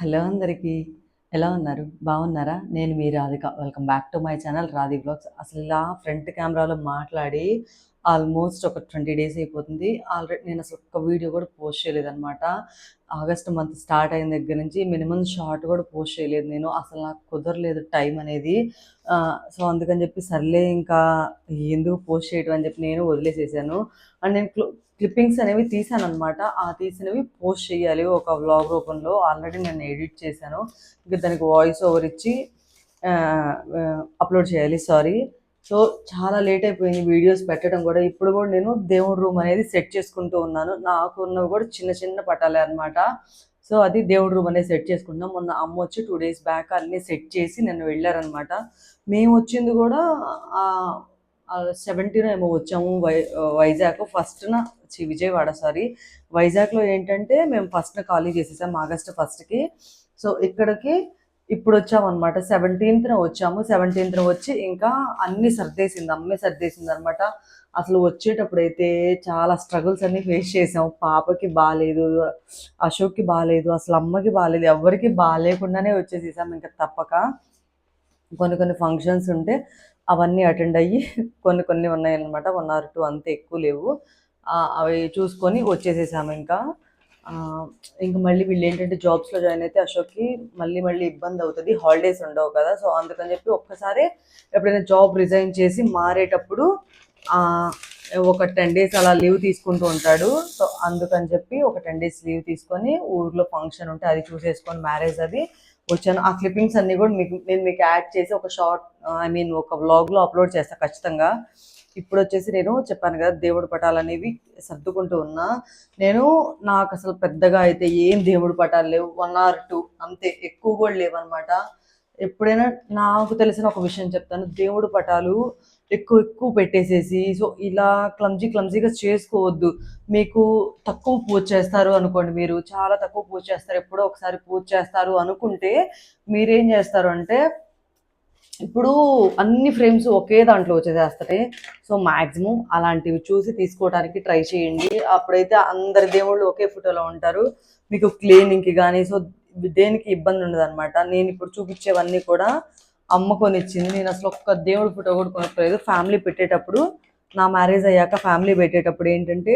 Hello అందరికీ. ఎలా ఉన్నారు? బాగున్నారా? నేను మీ Radhika. Welcome back to my channel Radhi blogs. అసలు ఇలా ఫ్రంట్ కెమెరాలో మాట్లాడి ఆల్మోస్ట్ ఒక ట్వంటీ డేస్ అయిపోతుంది. ఆల్రెడీ నేను అసలు ఒక్క వీడియో కూడా పోస్ట్ చేయలేదన్నమాట. ఆగస్ట్ మంత్ స్టార్ట్ అయిన దగ్గర నుంచి మినిమం షార్ట్ కూడా పోస్ట్ చేయలేదు నేను. అసలు నాకు కుదరలేదు టైం అనేది. సో అందుకని చెప్పి సర్లే ఇంకా ఎందుకు పోస్ట్ చేయడం అని చెప్పి నేను వదిలేసేసాను. అండ్ నేను క్లిప్పింగ్స్ అనేవి తీసాను అనమాట ఆ తీసినవి పోస్ట్ చేయాలి ఒక వ్లాగ్ రూపంలో. ఆల్రెడీ నేను ఎడిట్ చేశాను. ఇంకా దానికి వాయిస్ ఓవర్ ఇచ్చి అప్లోడ్ చేయాలి. సారీ. సో చాలా లేట్ అయిపోయింది వీడియోస్ పెట్టడం కూడా. ఇప్పుడు కూడా నేను దేవుడి రూమ్ అనేది సెట్ చేసుకుంటూ ఉన్నాను. నాకు ఉన్నవి కూడా చిన్న చిన్న పట్టాలే అనమాట సో అది దేవుడి రూమ్ అనేది సెట్ చేసుకుంటున్నాం. మొన్న అమ్మ వచ్చి టూ డేస్ బ్యాక్ అన్నీ సెట్ చేసి నన్ను వెళ్ళారనమాట మేము వచ్చింది కూడా సెవెంటీన్ ఏమో వచ్చాము వై వైజాగ్. ఫస్ట్న విజయవాడ సారీ వైజాగ్లో ఏంటంటే మేము ఫస్ట్న ఖాళీ చేసేసాం ఆగస్ట్ ఫస్ట్కి సో ఇక్కడికి ఇప్పుడు వచ్చామన్నమాట సెవెంటీన్త్న వచ్చాము. సెవెంటీన్త్న వచ్చి ఇంకా అన్ని సర్దేసింది. అమ్మే సర్దేసింది అనమాట అసలు వచ్చేటప్పుడు అయితే చాలా స్ట్రగుల్స్ అన్ని ఫేస్ చేసాం. పాపకి బాగాలేదు అశోక్కి బాగాలేదు అసలు అమ్మకి బాగాలేదు ఎవరికి బాగాలేకుండానే వచ్చేసేసాం. ఇంకా తప్పక కొన్ని కొన్ని ఫంక్షన్స్ ఉంటే అవన్నీ అటెండ్ అయ్యి కొన్ని కొన్ని ఉన్నాయన్నమాట. వన్ ఆర్ టూ అంత ఎక్కువ లేవు. అవి చూసుకొని వచ్చేసేసాము ఇంకా. ఇంకా మళ్ళీ వీళ్ళు ఏంటంటే జాబ్స్లో జాయిన్ అయితే అశోక్కి మళ్ళీ మళ్ళీ ఇబ్బంది అవుతుంది. హాలిడేస్ ఉండవు కదా. సో అందుకని చెప్పి ఒక్కసారి ఎప్పుడైనా జాబ్ రిజైన్ చేసి మారేటప్పుడు ఒక టెన్ డేస్ అలా లీవ్ తీసుకుంటూ ఉంటాడు. సో అందుకని చెప్పి ఒక టెన్ డేస్ లీవ్ తీసుకొని ఊర్లో ఫంక్షన్ ఉంటే అది చూసేసుకొని మ్యారేజ్ అది వచ్చాను. ఆ క్లిప్పింగ్స్ అన్నీ కూడా మీకు నేను మీకు యాడ్ చేసి ఒక షార్ట్ ఐ మీన్ ఒక వ్లాగ్లో అప్లోడ్ చేస్తాను ఖచ్చితంగా. ఇప్పుడు వచ్చేసి నేను చెప్పాను కదా దేవుడు పటాలు అనేవి సర్దుకుంటూ ఉన్నా. నేను నాకు అసలు పెద్దగా అయితే ఏం దేవుడు పటాలు లేవు. వన్ ఆర్ టూ అంతే ఎక్కువ కూడా లేవన్నమాట. ఎప్పుడైనా నాకు తెలిసిన ఒక విషయం చెప్తాను. దేవుడు పటాలు ఎక్కువ ఎక్కువ పెట్టేసేసి సో ఇలా క్లమ్జీ క్లమ్జీగా చేసుకోవద్దు. మీకు తక్కువ పూజ చేస్తారు అనుకోండి మీరు చాలా తక్కువ పూజ చేస్తారు. ఎప్పుడో ఒకసారి పూజ చేస్తారు అనుకుంటే మీరేం చేస్తారు అంటే ఇప్పుడు అన్ని ఫ్రేమ్స్ ఒకే దాంట్లో వచ్చేసేస్తాయి సో మ్యాక్సిమం అలాంటివి చూసి తీసుకోవడానికి ట్రై చేయండి. అప్పుడైతే అందరి దేవుళ్ళు ఒకే ఫోటోలో ఉంటారు. మీకు క్లీనింగ్కి కానీ సో దేనికి ఇబ్బంది ఉండదు అనమాట నేను ఇప్పుడు చూపించేవన్నీ కూడా అమ్మ కొనిచ్చింది. నేను అసలు ఒక్క దేవుడి ఫోటో కూడా కొనుక్కోలేదు. ఫ్యామిలీ పెట్టేటప్పుడు నా మ్యారేజ్ అయ్యాక ఫ్యామిలీ పెట్టేటప్పుడు ఏంటంటే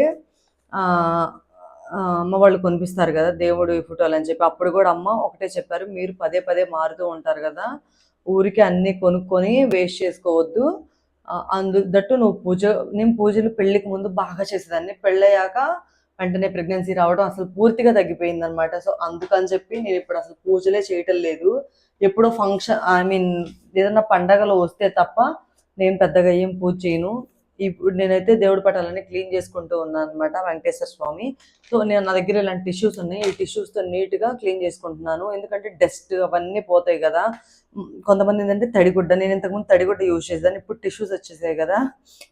అమ్మ వాళ్ళు కొనిపిస్తారు కదా దేవుడు ఫోటోలు అని చెప్పి. అప్పుడు కూడా అమ్మ ఒకటే చెప్పారు మీరు పదే పదే మారుతూ ఉంటారు కదా ఊరికి అన్ని కొనుక్కొని వేస్ట్ చేసుకోవద్దు. అందు దట్టు నువ్వు పూజ నేను పూజలు పెళ్ళికి ముందు బాగా చేసేదాన్ని. పెళ్ళయ్యాక వెంటనే ప్రెగ్నెన్సీ రావడం అసలు పూర్తిగా తగ్గిపోయింది అనమాట సో అందుకని చెప్పి నేను ఇప్పుడు అసలు పూజలే చేయటం లేదు. ఎప్పుడో ఫంక్షన్ ఐ మీన్ ఏదన్నా పండగలు వస్తే తప్ప నేను పెద్దగా ఏం పూజ చేయను. ఇప్పుడు నేనైతే దేవుడి పటాలని క్లీన్ చేసుకుంటూ ఉన్నాను అనమాట వెంకటేశ్వర స్వామి. సో నేను నా దగ్గర ఇలాంటి టిష్యూస్ ఉన్నాయి. ఈ టిష్యూస్తో నీట్గా క్లీన్ చేసుకుంటున్నాను. ఎందుకంటే డస్ట్ అవన్నీ పోతాయి కదా. కొంతమంది ఏంటంటే తడిగుడ్డ నేను ఇంతకుముందు తడిగుడ్డ యూజ్ చేసేదాన్ని. ఇప్పుడు టిష్యూస్ వచ్చేసాయి కదా.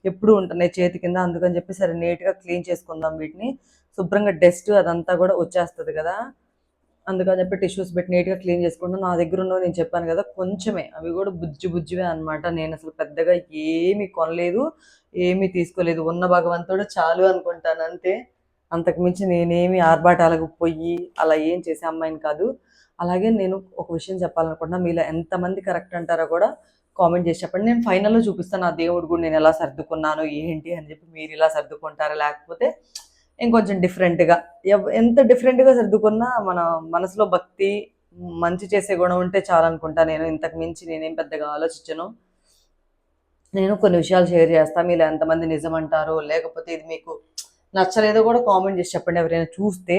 ఎప్పుడు ఉంటున్నాయి చేతి కింద. అందుకని చెప్పి సరే నీట్గా క్లీన్ చేసుకుందాం వీటిని. శుభ్రంగా డస్ట్ అదంతా కూడా వచ్చేస్తుంది కదా. అందుకని చెప్పి టిష్యూస్ పెట్టి నీట్గా క్లీన్ చేసుకుంటాను నా దగ్గర ఉన్నవి నేను చెప్పాను కదా కొంచెమే. అవి కూడా బుజ్జి బుజ్జివే అనమాట నేను అసలు పెద్దగా ఏమీ కొనలేదు ఏమీ తీసుకోలేదు. ఉన్న భగవంతుడు చాలు అనుకుంటాను అంతే. అంతకుమించి నేనేమి ఆర్భాటాలకు పోయి అలా ఏం చేసే అమ్మాయిని కాదు. అలాగే నేను ఒక విషయం చెప్పాలనుకుంటున్నా. మీలో ఎంతమంది కరెక్ట్ అంటారో కూడా కామెంట్ చేసి చెప్పండి. నేను ఫైనల్లో చూపిస్తాను ఆ దేవుడు కూడా నేను ఎలా సర్దుకున్నాను ఏంటి అని చెప్పి మీరు ఇలా సర్దుకుంటారా? లేకపోతే ఇంకొంచెం డిఫరెంట్గా ఎంత డిఫరెంట్గా సర్దుకున్నా మన మనసులో భక్తి మంచి చేసే గుణం ఉంటే చాలనుకుంటా నేను. ఇంతకు మించి నేనేం పెద్దగా ఆలోచించను. నేను కొన్ని విషయాలు షేర్ చేస్తాను మీరు ఎంతమంది నిజం అంటారో లేకపోతే ఇది మీకు నచ్చలేదో కూడా కామెంట్ చేసి చెప్పండి. ఎవరైనా చూస్తే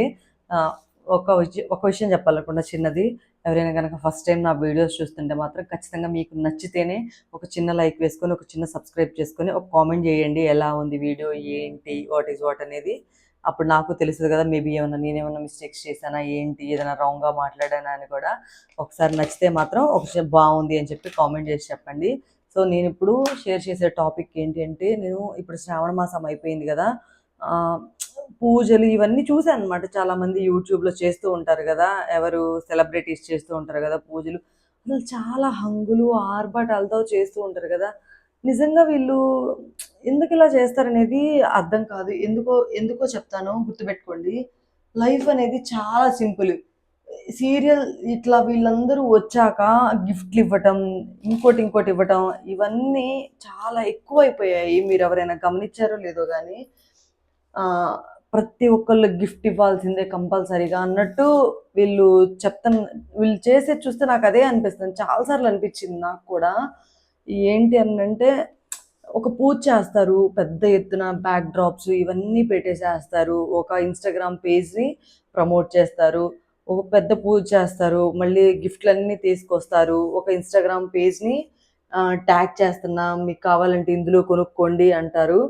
ఒక విషయం ఒక విషయం చెప్పాలనుకున్న చిన్నది. ఎవరైనా కనుక ఫస్ట్ టైం నా వీడియోస్ చూస్తుంటే మాత్రం ఖచ్చితంగా మీకు నచ్చితేనే ఒక చిన్న లైక్ వేసుకొని ఒక చిన్న సబ్స్క్రైబ్ చేసుకొని ఒక కామెంట్ చేయండి. ఎలా ఉంది వీడియో ఏంటి వాట్ ఈజ్ వాట్ అనేది. అప్పుడు నాకు తెలుస్తుంది కదా మేబీ ఏమన్నా నేనేమన్నా మిస్టేక్స్ చేశానా ఏంటి ఏదైనా రాంగ్గా మాట్లాడానా అని కూడా ఒకసారి నచ్చితే మాత్రం ఒకసారి బాగుంది అని చెప్పి కామెంట్ చేసి చెప్పండి. సో నేను ఇప్పుడు షేర్ చేసే టాపిక్ ఏంటి అంటే నేను ఇప్పుడు శ్రావణ మాసం అయిపోయింది కదా పూజలు ఇవన్నీ చూసాను అనమాట చాలామంది యూట్యూబ్లో చేస్తూ ఉంటారు కదా ఎవరు సెలబ్రిటీస్ చేస్తూ ఉంటారు కదా పూజలు. అసలు చాలా హంగులు ఆర్భాటాలతో చేస్తూ ఉంటారు కదా. నిజంగా వీళ్ళు ఎందుకు ఇలా చేస్తారనేది అర్థం కాదు. ఎందుకో ఎందుకో చెప్తాను గుర్తుపెట్టుకోండి. లైఫ్ అనేది చాలా సింపుల్. సీరియల్ ఇట్లా వీళ్ళందరూ వచ్చాక గిఫ్ట్లు ఇవ్వటం ఇంకోటి ఇంకోటి ఇవ్వటం ఇవన్నీ చాలా ఎక్కువైపోయాయి. మీరు ఎవరైనా గమనించారో లేదో కానీ ప్రతి ఒక్కళ్ళు గిఫ్ట్ ఇవ్వాల్సిందే కంపల్సరీగా అన్నట్టు వీళ్ళు చెప్తాను వీళ్ళు చేసేది చూస్తే నాకు అదే అనిపిస్తుంది. చాలాసార్లు అనిపించింది నాకు కూడా. ఏంటి అని అంటే ఒక పూజ చేస్తారు పెద్ద ఎత్తున బ్యాక్ డ్రాప్స్ ఇవన్నీ పెట్టేసేస్తారు ఒక ఇన్స్టాగ్రామ్ పేజ్ని ప్రమోట్ చేస్తారు ఒక పెద్ద పూజ చేస్తారు మళ్ళీ గిఫ్ట్లన్నీ తీసుకొస్తారు ఒక ఇన్స్టాగ్రామ్ పేజ్ని ట్యాగ్ చేస్తున్నా మీకు కావాలంటే ఇందులో కొనుక్కోండి అంటారు.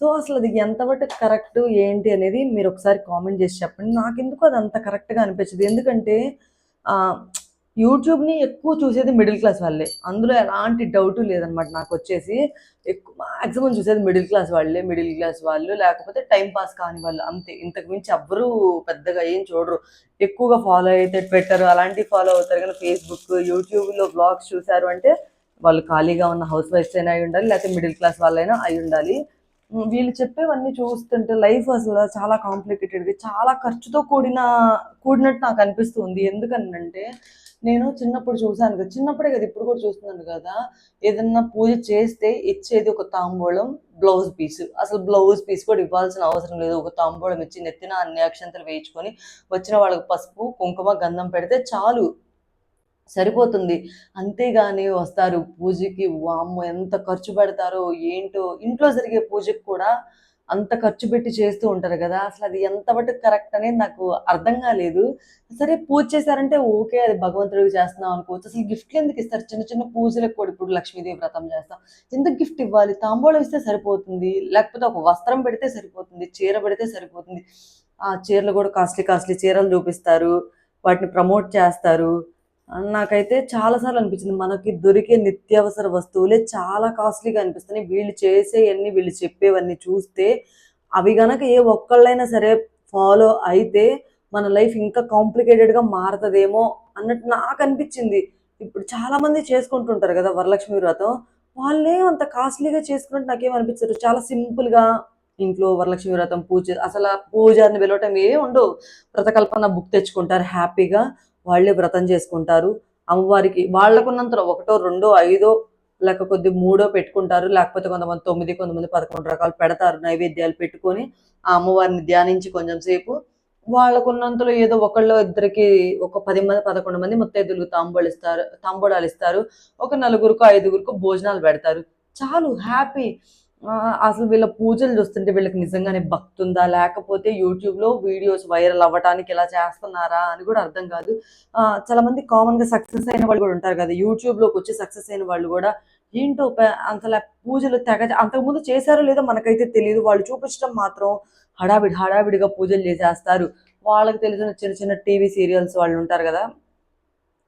సో అసలు అది ఎంతవరకు కరెక్ట్ ఏంటి అనేది మీరు ఒకసారి కామెంట్ చేసి చెప్పండి. నాకు ఎందుకు అది అంత కరెక్ట్గా అనిపించదు. ఎందుకంటే యూట్యూబ్ని ఎక్కువ చూసేది మిడిల్ క్లాస్ వాళ్ళే. అందులో ఎలాంటి డౌట్ లేదనమాట నాకు వచ్చేసి. ఎక్కువ మాక్సిమం చూసేది మిడిల్ క్లాస్ వాళ్ళే మిడిల్ క్లాస్ వాళ్ళు లేకపోతే టైం పాస్ కాని వాళ్ళు అంతే. ఇంతకు మించి ఎవ్వరూ పెద్దగా ఏం చూడరు. ఎక్కువగా ఫాలో అయితే ట్విట్టర్ అలాంటివి ఫాలో అవుతారు. కానీ ఫేస్బుక్ యూట్యూబ్లో బ్లాగ్స్ చూశారు అంటే వాళ్ళు ఖాళీగా ఉన్న హౌస్ వైఫ్స్ అయినా అయి ఉండాలి లేకపోతే మిడిల్ క్లాస్ వాళ్ళైనా అయి ఉండాలి. వీళ్ళు చెప్పేవన్నీ చూస్తుంటే లైఫ్ అసలు చాలా కాంప్లికేటెడ్గా చాలా ఖర్చుతో కూడిన కూడినట్టు నాకు అనిపిస్తుంది ఎందుకనంటే నేను చిన్నప్పుడు చూశాను కదా చిన్నప్పుడే కదా ఇప్పుడు కూడా చూస్తున్నాను కదా ఏదన్నా పూజ చేస్తే ఇచ్చేది ఒక తాంబూలం బ్లౌజ్ పీస్ అసలు బ్లౌజ్ పీస్ కూడా ఇవ్వాల్సిన అవసరం లేదు. ఒక తాంబూలం ఇచ్చి నెత్తిన అన్ని అక్షంతలు వేయించుకొని వచ్చిన వాళ్ళకి పసుపు కుంకుమ గంధం పెడితే చాలు సరిపోతుంది. అంతేగాని వస్తారు పూజకి వామ్మో ఎంత ఖర్చు పెడతారో ఏంటో ఇంట్లో జరిగే పూజకి కూడా అంత ఖర్చు పెట్టి చేస్తూ ఉంటారు కదా అసలు అది ఎంత మటుకు కరెక్ట్ అనేది నాకు అర్థం కాలేదు. సరే పూజ చేశారంటే ఓకే అది భగవంతుడికి చేస్తున్నాం అనుకోవచ్చు. అసలు గిఫ్ట్లు ఎందుకు ఇస్తారు? చిన్న చిన్న పూజలకు కూడా ఇప్పుడు లక్ష్మీదేవి వ్రతం చేస్తాం. ఎందుకు గిఫ్ట్ ఇవ్వాలి? తాంబూలం ఇస్తే సరిపోతుంది లేకపోతే ఒక వస్త్రం పెడితే సరిపోతుంది చీర పెడితే సరిపోతుంది. ఆ చీరలు కూడా కాస్ట్లీ కాస్ట్లీ చీరలు చూపిస్తారు వాటిని ప్రమోట్ చేస్తారు. నాకైతే చాలాసార్లు అనిపించింది మనకి దొరికే నిత్యావసర వస్తువులే చాలా కాస్ట్లీగా అనిపిస్తున్నాయి. వీళ్ళు చేసేవన్నీ వీళ్ళు చెప్పేవన్నీ చూస్తే అవి గనక ఏ ఒక్కళ్ళైనా సరే ఫాలో అయితే మన లైఫ్ ఇంకా కాంప్లికేటెడ్గా మారుతుందేమో అన్నట్టు నాకు అనిపించింది. ఇప్పుడు చాలా మంది చేసుకుంటుంటారు కదా వరలక్ష్మి వ్రతం వాళ్ళే అంత కాస్ట్లీగా చేసుకున్నట్టు నాకేం అనిపించదు. చాలా సింపుల్గా ఇంట్లో వరలక్ష్మి వ్రతం పూజ అసలు పూజారిని పూజ అని పిలవటం ఏ ఉండవు. వ్రతకల్పన బుక్ తెచ్చుకుంటారు హ్యాపీగా. వాళ్ళే వ్రతం చేసుకుంటారు. అమ్మవారికి వాళ్ళకున్నంతలో ఒకటో రెండో ఐదో లేక కొద్ది మూడో పెట్టుకుంటారు. లేకపోతే కొంతమంది తొమ్మిది కొంతమంది పదకొండు రకాలు పెడతారు. నైవేద్యాలు పెట్టుకొని ఆ అమ్మవారిని ధ్యానించి కొంచెం సేపు వాళ్ళకున్నంతలో ఏదో ఒకళ్ళు ఇద్దరికి ఒక పది మంది పదకొండు మంది ముత్తైదులకు తాంబూలు ఇస్తారు తాంబూలాలు ఇస్తారు. ఒక నలుగురికి ఐదుగురికి భోజనాలు పెడతారు. చాలు హ్యాపీ. అసలు వీళ్ళ పూజలు చూస్తుంటే వీళ్ళకి నిజంగానే భక్తుందా? లేకపోతే యూట్యూబ్లో వీడియోస్ వైరల్ అవ్వడానికి ఇలా చేస్తున్నారా అని కూడా అర్థం కాదు. చాలా మంది కామన్గా సక్సెస్ అయిన వాళ్ళు కూడా ఉంటారు కదా. యూట్యూబ్లోకి వచ్చి సక్సెస్ అయిన వాళ్ళు కూడా ఏంటో అంతలా పూజలు తెగ అంతకుముందు చేశారో లేదో మనకైతే తెలియదు వాళ్ళు చూపించడం మాత్రం హడావిడి హడావిడిగా పూజలు చేసేస్తారు. వాళ్ళకి తెలిసిన చిన్న చిన్న టీవీ సీరియల్స్ వాళ్ళు ఉంటారు కదా.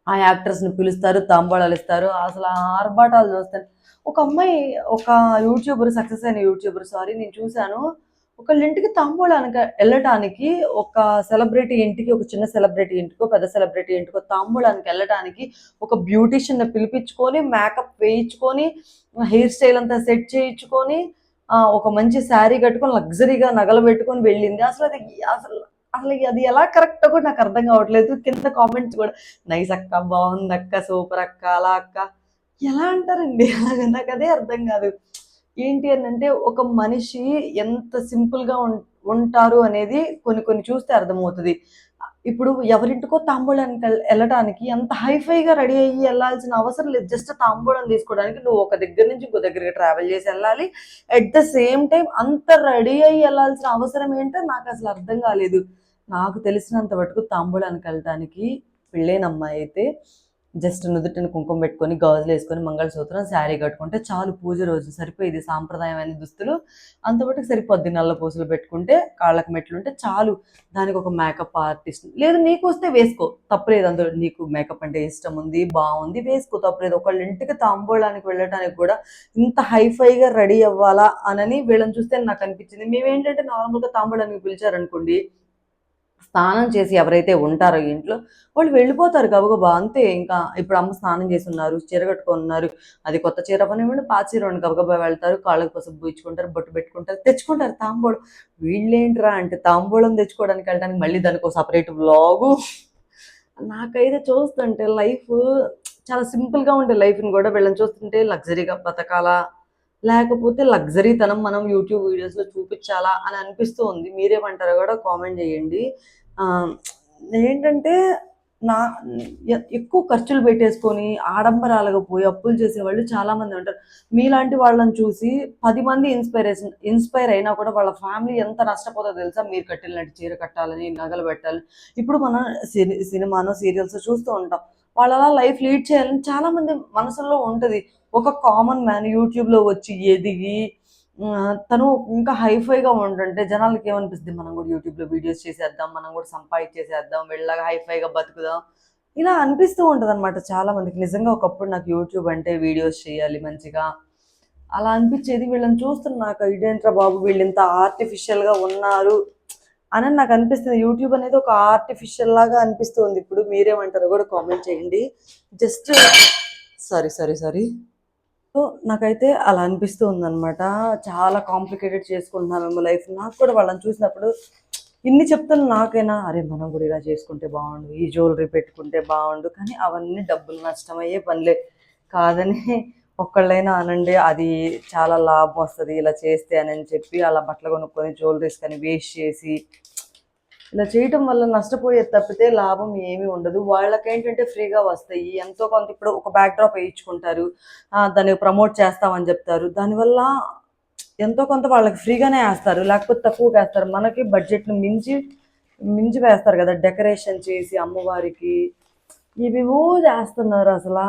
ఆ యాక్టర్స్ని పిలుస్తారు తాంబూలాలు ఇస్తారు. అసలు ఆ ఆర్భాటాలు చూస్తాను ఒక అమ్మాయి ఒక యూట్యూబర్ సక్సెస్ అయిన యూట్యూబర్ సారీ నేను చూశాను. ఒకళ్ళ ఇంటికి తాంబూలానికి వెళ్ళటానికి ఒక సెలబ్రిటీ ఇంటికి ఒక చిన్న సెలబ్రిటీ ఇంటికో పెద్ద సెలబ్రిటీ ఇంటికో తాంబూలానికి వెళ్ళటానికి ఒక బ్యూటిషియన్ని పిలిపించుకొని మేకప్ వేయించుకొని హెయిర్ స్టైల్ అంతా సెట్ చేయించుకొని ఒక మంచి శారీ కట్టుకొని లగ్జరీగా నగలు పెట్టుకొని వెళ్ళింది. అసలు అది అసలు అసలు అది ఎలా కరెక్ట్ కూడా నాకు అర్థం కావట్లేదు. కింద కామెంట్స్ కూడా నైస్ అక్క బాగుంది అక్క సూపర్ అక్క అలా అక్క. ఎలా అంటారండి? అలాగా? నాకు అదే అర్థం కాదు. ఏంటి అని అంటే ఒక మనిషి ఎంత సింపుల్గా ఉం- ఉంటారు అనేది కొన్ని కొన్ని చూస్తే అర్థమవుతుంది. ఇప్పుడు ఎవరింటికో తాంబూలానికి వెళ్ళటానికి అంత హైఫైగా రెడీ అయ్యి వెళ్ళాల్సిన అవసరం లేదు. జస్ట్ తాంబూలం తీసుకోవడానికి నువ్వు ఒక దగ్గర నుంచి ఇంకో దగ్గరికి ట్రావెల్ చేసి వెళ్ళాలి. అట్ ద సేమ్ టైం అంత రెడీ అయ్యి వెళ్ళాల్సిన అవసరం ఏంటో నాకు అసలు అర్థం కాలేదు. నాకు తెలిసినంత మటుకు తాంబూలానికి వెళ్ళటానికి పెళ్ళైన అమ్మాయి అయితే జస్ట్ నుదుటిని కుంకుమ పెట్టుకొని గాజులు వేసుకొని మంగళసూత్రం శారీ కట్టుకుంటే చాలు పూజ రోజు సరిపోయేది సాంప్రదాయమైన దుస్తులు. అంతపాటు సరిపోద్ది నల్ల పూసలు పెట్టుకుంటే కాళ్ళకు మెట్లు ఉంటే చాలు దానికి ఒక మేకప్ ఆర్టిస్ట్ లేదు నీకు వస్తే వేసుకో. తప్పలేదు అందులో. నీకు మేకప్ అంటే ఇష్టం ఉంది బాగుంది వేసుకో. తప్పలేదు. ఒకళ్ళ ఇంటికి తాంబూలానికి వెళ్ళటానికి కూడా ఇంత హైఫైగా రెడీ అవ్వాలా అనని వీళ్ళని చూస్తే నాకు అనిపించింది. మేమేంటంటే నార్మల్గా తాంబూలానికి పిలిచారనుకోండి స్నానం చేసి ఎవరైతే ఉంటారో ఇంట్లో వాళ్ళు వెళ్ళిపోతారు గబగబా. అంతే ఇంకా ఇప్పుడు అమ్మ స్నానం చేసి ఉన్నారు చీర కట్టుకొని ఉన్నారు అది కొత్త చీర పనివ్వండి పాత చీర ఉండి గబగబా వెళ్తారు కాళ్ళకు పసుపు పూయించుకుంటారు బొట్టు పెట్టుకుంటారు తెచ్చుకుంటారు తాంబూలం. వీళ్ళేంట్రా అంటే తాంబూలం తెచ్చుకోవడానికి వెళ్ళడానికి మళ్ళీ దానికి ఒక సపరేట్ బ్లాగు నాకైతే చూస్తుంటే లైఫ్ చాలా సింపుల్గా ఉండే లైఫ్ని కూడా వీళ్ళని చూస్తుంటే లగ్జరీగా బతకాలా లేకపోతే లగ్జరీతనం మనం యూట్యూబ్ వీడియోస్లో చూపించాలా అని అనిపిస్తూ ఉంది మీరేమంటారో కూడా కామెంట్ చేయండి. ఏంటంటే నా ఎక్కువ ఖర్చులు పెట్టేసుకొని ఆడంబరాలుగా పోయి అప్పులు చేసేవాళ్ళు చాలామంది ఉంటారు. మీలాంటి వాళ్ళని చూసి పది మంది ఇన్స్పైరేషన్ ఇన్స్పైర్ అయినా కూడా వాళ్ళ ఫ్యామిలీ ఎంత నష్టపోతుందో తెలుసా? మీరు కట్టినట్టు చీర కట్టాలని నగలు పెట్టాలని. ఇప్పుడు మనం సిని సినిమాను సీరియల్స్ చూస్తూ ఉంటాం. వాళ్ళ లైఫ్ లీడ్ చేయాలని చాలామంది మనసుల్లో మనసులో ఉంటుంది. ఒక కామన్ మ్యాన్ యూట్యూబ్లో వచ్చి ఎదిగి తను ఇంకా హైఫైగా ఉంటుంటే జనాలకి ఏమనిపిస్తుంది? మనం కూడా యూట్యూబ్లో వీడియోస్ చేసేద్దాం మనం కూడా సంపాదించేసేద్దాం వెళ్ళగా హైఫైగా బతుకుదాం. ఇలా అనిపిస్తూ ఉంటుంది అనమాట చాలా మందికి నిజంగా ఒకప్పుడు నాకు యూట్యూబ్ అంటే వీడియోస్ చేయాలి మంచిగా. అలా అనిపించేది. వీళ్ళని చూస్తున్న నాకు ఇదేంట్రా బాబు వీళ్ళు ఇంత ఆర్టిఫిషియల్గా ఉన్నారు అని నాకు అనిపిస్తుంది. యూట్యూబ్ అనేది ఒక ఆర్టిఫిషియల్ లాగా అనిపిస్తుంది ఇప్పుడు మీరేమంటారో కూడా కామెంట్ చేయండి. Just sorry sorry sorry so నాకైతే అలా అనిపిస్తూ ఉందనమాట చాలా కాంప్లికేటెడ్ చేసుకుంటున్నాను లైఫ్ నాకు కూడా వాళ్ళని చూసినప్పుడు ఇన్ని చెప్తాను నాకైనా అరే మనం కూడా ఇలా చేసుకుంటే బాగుండు. ఈ జ్యువెలరీ పెట్టుకుంటే బాగుండు. కానీ అవన్నీ డబ్బులు నష్టమయ్యే పనులే. కాదని ఒక్కళ్ళైనా అనండి అది చాలా లాభం వస్తుంది. ఇలా చేస్తే అని చెప్పి అలా బట్టలు కొనుక్కొని జ్యువెలరీస్ కానీ వేస్ట్ చేసి ఇలా చేయటం వల్ల నష్టపోయే తప్పితే లాభం ఏమీ ఉండదు. వాళ్ళకేంటంటే ఫ్రీగా వస్తాయి. ఎంతో కొంత ఇప్పుడు ఒక బ్యాక్ డ్రాప్ వేయించుకుంటారు దాన్ని ప్రమోట్ చేస్తామని చెప్తారు. దానివల్ల ఎంతో కొంత వాళ్ళకి ఫ్రీగానే వేస్తారు. లేకపోతే తక్కువ వేస్తారు. మనకి బడ్జెట్ను మించి మించి వేస్తారు కదా. డెకరేషన్ చేసి అమ్మవారికి. ఇవివో చేస్తున్నారు అసలు.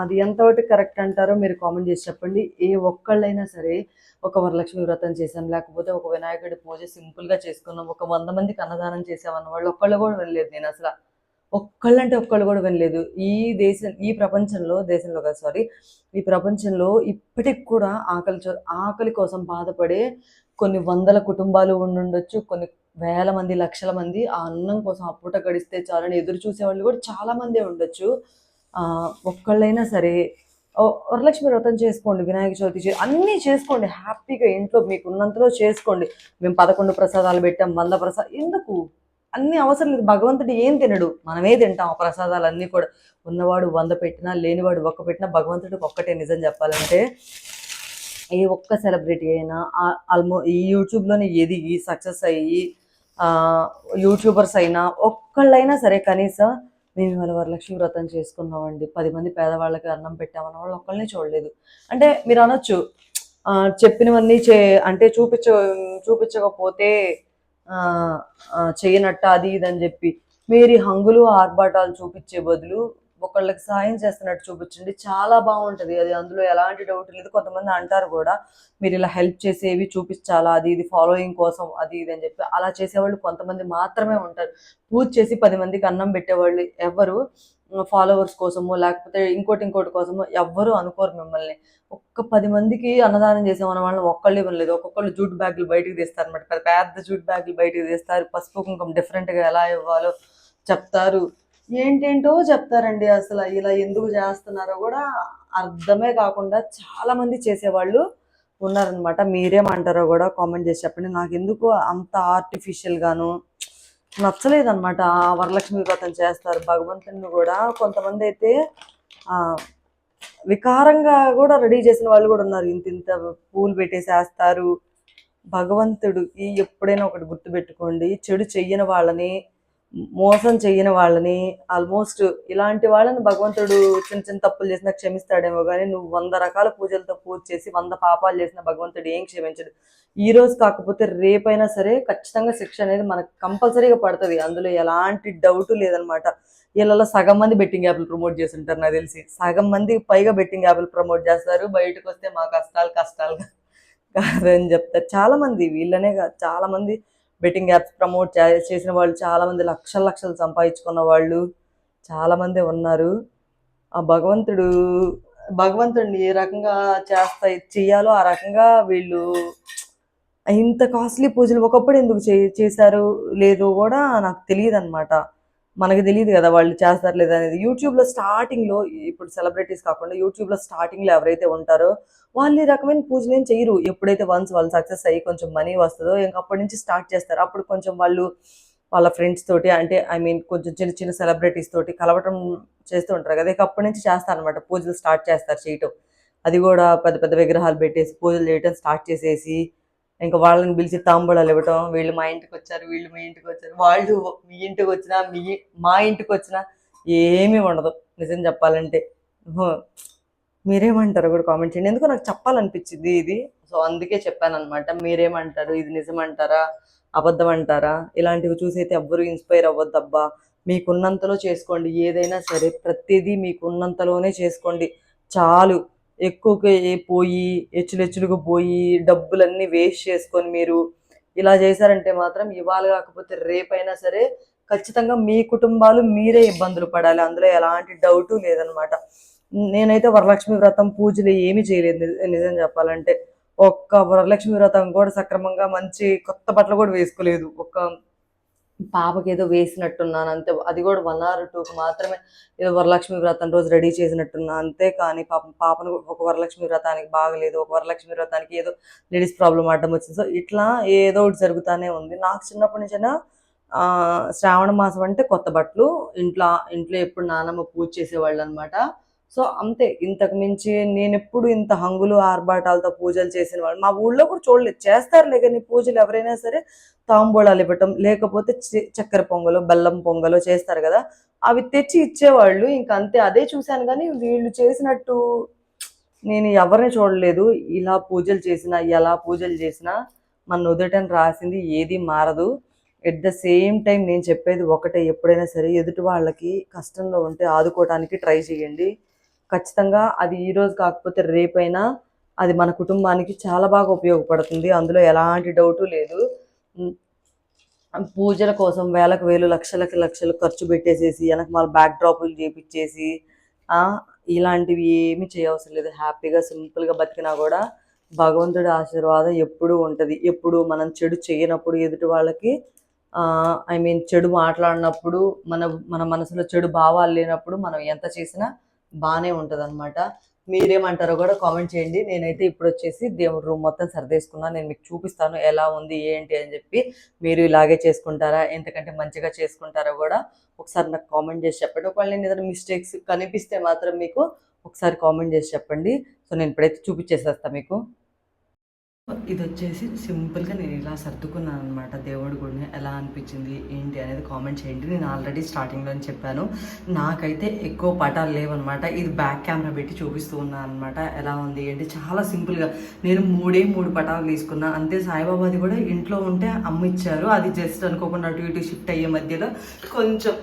అది ఎంతవరకు కరెక్ట్ అంటారో మీరు కామెంట్ చేసి చెప్పండి. ఏ ఒక్కళ్ళైనా సరే ఒక వరలక్ష్మి వ్రతం చేసాం లేకపోతే ఒక వినాయకుడి పూజ సింపుల్గా చేసుకున్నాం ఒక వంద మందికి అన్నదానం చేసామన్న వాళ్ళు ఒక్కళ్ళు కూడా వినలేదు నేను అసలు. ఒక్కళ్ళంటే ఒక్కళ్ళు కూడా వినలేదు. ఈ దేశం ఈ ప్రపంచంలో దేశంలో కాదు సారీ ఈ ప్రపంచంలో ఇప్పటికి కూడా ఆకలి చో- ఆకలి కోసం బాధపడే కొన్ని వందల కుటుంబాలు ఉండుండొచ్చు కొన్ని వేల మంది లక్షల మంది ఆ అన్నం కోసం ఆ పూట గడిస్తే చాలని ఎదురు చూసేవాళ్ళు కూడా చాలా మందే ఉండొచ్చు. ఒక్కళ్ళైనా సరే వరలక్ష్మి వ్రతం చేసుకోండి వినాయక చవితి చే అన్నీ చేసుకోండి హ్యాపీగా ఇంట్లో మీకు ఉన్నంతలో చేసుకోండి. మేము పదకొండు ప్రసాదాలు పెట్టాం వంద ప్రసాదం ఎందుకు? అన్ని అవసరం లేదు భగవంతుడు ఏం తినడు? మనమే తింటాం ఆ ప్రసాదాలు అన్నీ కూడా. ఉన్నవాడు వంద పెట్టినా లేనివాడు ఒక్క పెట్టినా భగవంతుడికి ఒక్కటే నిజం చెప్పాలంటే ఏ ఒక్క సెలబ్రిటీ అయినా ఆల్మో ఈ యూట్యూబ్లోనే ఎదిగి సక్సెస్ అయ్యి యూట్యూబర్స్ అయినా ఒక్కళ్ళైనా సరే కనీసం మేము ఇవాళ వరలక్ష్మి వ్రతం చేసుకున్నామండి. పది మంది పేదవాళ్ళకి అన్నం పెట్టామన్న వాళ్ళు ఒక్కళ్ళని చూడలేదు. అంటే మీరు అనొచ్చు చెప్పినవన్నీ చే అంటే చూపించ చూపించకపోతే చేయనట్ట అది ఇది అని చెప్పి. మీరు హంగులు ఆర్భాటాలు చూపించే బదులు ఒకళ్ళకి సాయం చేస్తున్నట్టు చూపించండి. చాలా బాగుంటది. అది అందులో ఎలాంటి డౌట్ లేదు. కొంతమంది అంటారు కూడా మీరు ఇలా హెల్ప్ చేసేవి చూపించాలా? అది ఇది ఫాలోయింగ్ కోసం అది ఇది అని చెప్పి. అలా చేసేవాళ్ళు కొంతమంది మాత్రమే ఉంటారు. పూజ చేసి పది మందికి అన్నం పెట్టేవాళ్ళు ఎవరు? ఫాలోవర్స్ కోసము లేకపోతే ఇంకోటి ఇంకోటి కోసము ఎవ్వరు అనుకోరు మిమ్మల్ని. ఒక్క పది మందికి అన్నదానం చేసామన్న వాళ్ళని ఒక్కళ్ళు ఇవ్వలేదు ఒక్కొక్కళ్ళు జూట్ బ్యాగులు బయటకు తీస్తారు అనమాట పెద్ద పెద్ద జూట్ బ్యాగులు బయటకు తీస్తారు. పసుపు కుంకుమ డిఫరెంట్గా ఎలా ఇవ్వాలో చెప్తారు. ఏంటేంటో చెప్తారండి అసలు ఇలా ఎందుకు చేస్తున్నారో కూడా అర్థమే కాకుండా చాలా మంది చేసేవాళ్ళు ఉన్నారనమాట మీరేమంటారో కూడా కామెంట్ చేసి చెప్పండి. నాకు ఎందుకు అంత ఆర్టిఫిషియల్ గాను నచ్చలేదు అనమాట వరలక్ష్మి వ్రతం చేస్తారు భగవంతుని కూడా. కొంతమంది అయితే వికారంగా కూడా రెడీ చేసిన వాళ్ళు కూడా ఉన్నారు. ఇంత ఇంత పూలు పెట్టేసేస్తారు. భగవంతుడికి ఎప్పుడైనా ఒకటి గుర్తుపెట్టుకోండి. చెడు చెయ్యని వాళ్ళని మోసం చేయని వాళ్ళని ఆల్మోస్ట్ ఇలాంటి వాళ్ళని భగవంతుడు చిన్న చిన్న తప్పులు చేసినా క్షమిస్తాడేమో కానీ నువ్వు వంద రకాల పూజలతో పూజ చేసి వంద పాపాలు చేసిన భగవంతుడు ఏం క్షమించడు. ఈ రోజు కాకపోతే రేపైనా సరే ఖచ్చితంగా శిక్ష అనేది మనకు కంపల్సరీగా పడుతుంది. అందులో ఎలాంటి డౌట్ లేదనమాట. వీళ్ళలో సగం మంది బెట్టింగ్ యాప్లు ప్రమోట్ చేస్తుంటారు నాకు తెలిసి. సగం మంది పైగా బెట్టింగ్ యాప్లు ప్రమోట్ చేస్తారు. బయటకు వస్తే మా కష్టాలు కష్టాలు కాదని చెప్తారు. చాలా మంది వీళ్ళనే కాదు. చాలా మంది బెట్టింగ్ యాప్స్ ప్రమోట్ చేసిన వాళ్ళు చాలామంది లక్షలు లక్షల లక్షలు సంపాదించుకున్న వాళ్ళు చాలామంది ఉన్నారు. ఆ భగవంతుడు భగవంతుడిని ఏ రకంగా చేస్తా చేయాలో ఆ రకంగా వీళ్ళు ఇంత కాస్ట్లీ పూజలు ఒకప్పుడు ఎందుకు చే చేశారు లేదో కూడా నాకు తెలియదు అనమాట మనకి తెలియదు కదా వాళ్ళు చేస్తారు లేదా అనేది. యూట్యూబ్లో స్టార్టింగ్లో ఇప్పుడు సెలబ్రిటీస్ కాకుండా యూట్యూబ్లో స్టార్టింగ్లో ఎవరైతే ఉంటారో వాళ్ళు ఈ రకమైన పూజలు ఏం చేయరు. ఎప్పుడైతే వన్స్ వాళ్ళు సక్సెస్ అయ్యి కొంచెం మనీ వస్తుందో ఇంకా అప్పటి నుంచి స్టార్ట్ చేస్తారు. అప్పుడు కొంచెం వాళ్ళు వాళ్ళ ఫ్రెండ్స్ తోటి అంటే ఐ మీన్ కొంచెం చిన్న చిన్న సెలబ్రిటీస్ తోటి కలవటం చేస్తూ ఉంటారు కదా. ఇక అప్పటి నుంచి చేస్తారు అనమాట పూజలు స్టార్ట్ చేస్తారు చేయటం. అది కూడా పెద్ద పెద్ద విగ్రహాలు పెట్టేసి పూజలు చేయటం స్టార్ట్ చేసేసి ఇంకా వాళ్ళని పిలిచి తాంబూలాలు ఇవ్వటం వీళ్ళు మా ఇంటికి వచ్చారు వీళ్ళు మీ ఇంటికి వచ్చారు వాళ్ళు మీ ఇంటికి వచ్చినా మీ మా ఇంటికి వచ్చినా ఏమీ ఉండదు. నిజం చెప్పాలంటే. మీరేమంటారు కూడా కామెంట్ చేయండి. ఎందుకు నాకు చెప్పాలనిపించింది ఇది. సో అందుకే చెప్పాను అనమాట మీరేమంటారు? ఇది నిజమంటారా? అబద్ధం అంటారా ఇలాంటివి చూసి అయితే ఎవ్వరు ఇన్స్పైర్ అవ్వద్దబ్బా. మీకున్నంతలో చేసుకోండి. ఏదైనా సరే ప్రతిదీ మీకున్నంతలోనే చేసుకోండి. చాలు. ఎక్కువగా పోయి హెచ్చులెచ్చులుగా పోయి డబ్బులన్నీ వేస్ట్ చేసుకొని మీరు ఇలా చేశారంటే మాత్రం ఇవాళ కాకపోతే రేపైనా సరే ఖచ్చితంగా మీ కుటుంబాలు మీరే ఇబ్బందులు పడాలి. అందులో ఎలాంటి డౌటు లేదనమాట. నేనైతే వరలక్ష్మి వ్రతం పూజలు ఏమీ చేయలేదు. నిజం చెప్పాలంటే ఒక్క వరలక్ష్మి వ్రతం కూడా సక్రమంగా మంచి కొత్త బట్టలు కూడా వేసుకోలేదు. ఒక్క పాపకి ఏదో వేసినట్టున్నాను అంతే. అది కూడా వన్ అవర్ టూకి మాత్రమే. ఏదో వరలక్ష్మి వ్రతం రోజు రెడీ చేసినట్టున్నా అంతే కానీ పాపం పాపను ఒక వరలక్ష్మి వ్రతానికి బాగలేదు ఒక వరలక్ష్మి వ్రతానికి ఏదో లేడీస్ ప్రాబ్లం అడ్డం వచ్చింది. సో ఇట్లా ఏదో ఒకటి జరుగుతూనే ఉంది. నాకు చిన్నప్పటి నుంచైనా శ్రావణ మాసం అంటే కొత్త బట్టలు ఇంట్లో ఇంట్లో ఎప్పుడు నానమ్మ పూజ చేసేవాళ్ళు అనమాట సో అంతే ఇంతకు మించి నేను ఎప్పుడు ఇంత హంగులు ఆర్భాటాలతో పూజలు చేసిన వాళ్ళు మా ఊళ్ళో కూడా చూడలేదు. చేస్తారులే కానీ పూజలు ఎవరైనా సరే తాంబూలాలు ఇవ్వటం లేకపోతే చక్కెర పొంగలు బెల్లం పొంగలు చేస్తారు కదా అవి తెచ్చి ఇచ్చేవాళ్ళు. ఇంకా అంతే అదే చూశాను కానీ వీళ్ళు చేసినట్టు నేను ఎవరిని చూడలేదు. ఇలా పూజలు చేసినా ఎలా పూజలు చేసినా మన నుదుటని రాసింది ఏది మారదు. ఎట్ ద సేమ్ టైం నేను చెప్పేది ఒకటే ఎప్పుడైనా సరే ఎదుటి వాళ్ళకి కష్టంలో ఉంటే ఆదుకోవడానికి ట్రై చేయండి. ఖచ్చితంగా అది ఈరోజు కాకపోతే రేపైనా అది మన కుటుంబానికి చాలా బాగా ఉపయోగపడుతుంది. అందులో ఎలాంటి డౌటు లేదు. పూజల కోసం వేలకు వేలు లక్షలకి లక్షలు ఖర్చు పెట్టేసేసి వెనక మళ్ళీ బ్యాక్ డ్రాపులు చేపించేసి ఇలాంటివి ఏమీ చేయవసరం లేదు. హ్యాపీగా సింపుల్గా బతికినా కూడా భగవంతుడి ఆశీర్వాదం ఎప్పుడూ ఉంటుంది. ఎప్పుడు మనం చెడు చేయనప్పుడు ఎదుటి వాళ్ళకి ఐ మీన్ చెడు మాట్లాడినప్పుడు మన మన మనసులో చెడు భావాలు లేనప్పుడు మనం ఎంత చేసినా బాగానే ఉంటుంది అనమాట మీరేమంటారో కూడా కామెంట్ చేయండి. నేనైతే ఇప్పుడు వచ్చేసి దేవుడి రూమ్ మొత్తం సర్దేసుకున్నాను నేను మీకు చూపిస్తాను ఎలా ఉంది ఏంటి అని చెప్పి. మీరు ఇలాగే చేసుకుంటారా ఎంతకంటే మంచిగా చేసుకుంటారో కూడా ఒకసారి నాకు కామెంట్ చేసి చెప్పండి. ఒకవేళ నేను ఏదైనా మిస్టేక్స్ కనిపిస్తే మాత్రం మీకు ఒకసారి కామెంట్ చేసి చెప్పండి. సో నేను ఇప్పుడైతే చూపించేసేస్తాను మీకు. ఇది వచ్చేసి సింపుల్గా నేను ఇలా సర్దుకున్నాను అనమాట దేవుడి గుడిని ఎలా అనిపించింది ఏంటి అనేది కామెంట్ చేయండి. నేను ఆల్రెడీ స్టార్టింగ్లో చెప్పాను. నాకైతే ఎక్కువ పటాలు లేవన్నమాట. ఇది బ్యాక్ కెమెరా పెట్టి చూపిస్తూ ఉన్నాను అనమాట ఎలా ఉంది ఏంటి? చాలా సింపుల్గా. నేను మూడే మూడు పటాలు తీసుకున్నా. అంతే సాయిబాబాది కూడా ఇంట్లో ఉంటే అమ్మ ఇచ్చారు. అది జస్ట్ అనుకోకుండా అటు ఇటు షిఫ్ట్ అయ్యే మధ్యలో కొంచెం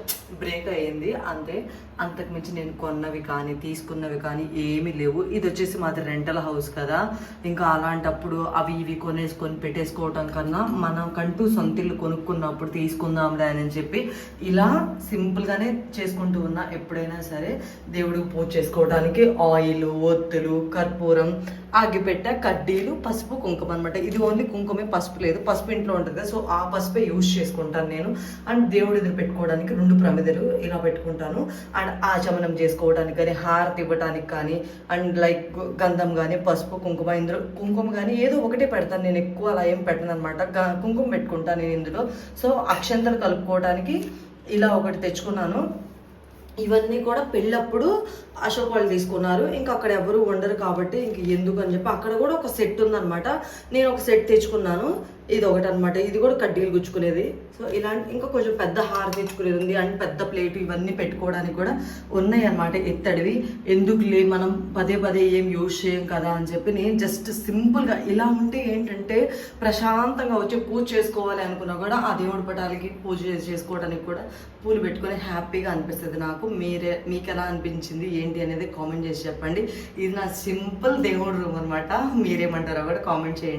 బ్రేక్ అయ్యింది. అంతే అంతకుమించి నేను కొన్నవి కానీ తీసుకున్నవి కానీ ఏమీ లేవు. ఇది వచ్చేసి మాది రెంటల్ హౌస్ కదా. ఇంకా అలాంటప్పుడు అవి ఇవి కొనేసుకొని పెట్టేసుకోవటం కన్నా మనకంటూ సొంత ఇల్లు కొనుక్కున్నప్పుడు తీసుకుందాంలే అని చెప్పి ఇలా సింపుల్గానే చేసుకుంటూ ఉన్నా ఎప్పుడైనా సరే. దేవుడికి పూజ చేసుకోవడానికి ఆయిల్ ఒత్తులు కర్పూరం ఆగిపెట్ట కడ్డీలు పసుపు కుంకుమ అనమాట ఇది ఓన్లీ కుంకుమే పసుపు లేదు. పసుపు ఇంట్లో ఉంటుంది సో ఆ పసుపే యూజ్ చేసుకుంటాను నేను. అండ్ దేవుడి ఎదురు పెట్టుకోవడానికి రెండు ప్రమిదలు ఇలా పెట్టుకుంటాను. అండ్ ఆచమనం చేసుకోవడానికి కానీ హారతి ఇవ్వడానికి కానీ అండ్ లైక్ గంధం కానీ పసుపు కుంకుమ ఇందులో కుంకుమ కానీ ఏదో ఒకటే పెడతాను. నేను ఎక్కువ అలా ఏం పెట్టను అనమాట కుంకుమ పెట్టుకుంటాను నేను ఇందులో. సో అక్షంతలు కలుపుకోవడానికి ఇలా ఒకటి తెచ్చుకున్నాను. ఇవన్నీ కూడా పెళ్ళప్పుడు అశోక్ వాళ్ళు తీసుకున్నారు. ఇంకా అక్కడ ఎవరు ఉండరు కాబట్టి ఇంక ఎందుకు అని చెప్పి అక్కడ కూడా ఒక సెట్ ఉందన్నమాట. నేను ఒక సెట్ తెచ్చుకున్నాను. ఇది ఒకటి అనమాట ఇది కూడా కడ్డీలు గుచ్చుకునేది. సో ఇలాంటి ఇంకా కొంచెం పెద్ద హార్ తెచ్చుకునేది ఉంది. అండ్ పెద్ద ప్లేట్ ఇవన్నీ పెట్టుకోవడానికి కూడా ఉన్నాయి అనమాట ఎత్తడివి. ఎందుకులే మనం పదే పదే ఏం యూజ్ చేయం కదా అని చెప్పి నేను జస్ట్ సింపుల్గా ఇలా ఉంటే ఏంటంటే ప్రశాంతంగా వచ్చి పూజ చేసుకోవాలి అనుకున్నా కూడా ఆ దేవుడి పటాలకి పూజ చేసి- చేసుకోవడానికి కూడా పూలు పెట్టుకొని హ్యాపీగా అనిపిస్తుంది నాకు. మీరే మీకు ఎలా అనిపించింది? ఏంటి అనేది కామెంట్ చేసి చెప్పండి. ఇది నా సింపుల్ దేవుడి రూమ్ అనమాట మీరేమంటారో కూడా కామెంట్ చేయండి.